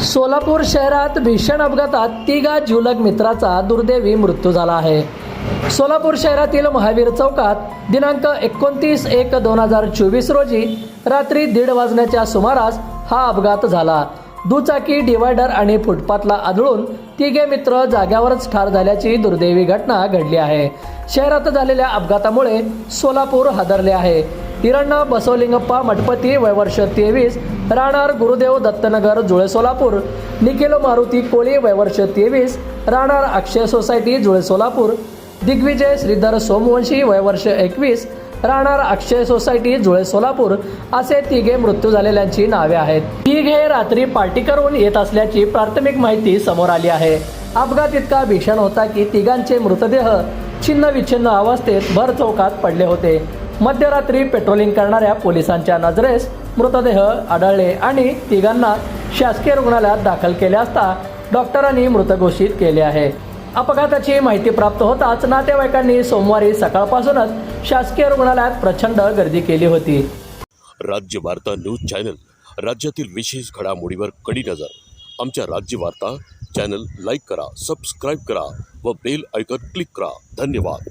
सोलापूर शहरात भीषण अपघातात तिघा जिवलग मित्राचा दुर्दैवी मृत्यू झाला आहे. सोलापूर शहरातील महावीर चौकात दिनांक एकोणतीस एक दोन हजार चोवीस रोजी रात्री दीड वाजण्याच्या सुमारास हा अपघात झाला. दुचाकी डिवायडर आणि फुटपाथला आदळून तिघे मित्र जाग्यावरच ठार झाल्याची दुर्दैवी घटना घडली आहे. शहरात झालेल्या अपघातामुळे सोलापूर हादरले आहे. हिरण्णा बसवलिंगप्पा मठपती वयवर्ष तेवीस राहणार गुरुदेव दत्तनगर जुळे सोलापूर. निखिल मारुती कोळी वयवर्ष तेवीस राहणार अक्षय सोसायटी जुळे सोलापूर. दिग्विजय श्रीधर सोमवंशी वयवर्ष एकवीस राहणार अक्षय सोसायटी जुळे सोलापूर. असे तिघे मृत्यू झालेल्यांची नावे आहेत. तिघे रात्री पार्टी करून येत असल्याची प्राथमिक माहिती समोर आली आहे. अपघात इतका भीषण होता की तिघांचे मृतदेह छिन्न विच्छिन्न अवस्थेत भर चौकात पडले होते. मध्यरात्री पेट्रोलिंग करणाऱ्या पोलिसांच्या नजरेस मृतदेह आढळले आणि तिघांना शासकीय रुग्णालयात दाखल केले असता डॉक्टरांनी मृत घोषित केले आहे. अपघाताची माहिती प्राप्त होताच नातेवाईकांनी सोमवारी सकाळपासूनच शासकीय रुग्णालयात प्रचंड गर्दी केली होती. राज्य वार्ता न्यूज चॅनल राज्यातील विशेष घडामोडीवर कडी नजर. आमच्या राज्य वार्ता चॅनल लाईक करा सबस्क्राईब करा व बेल आयकॉन क्लिक करा. धन्यवाद.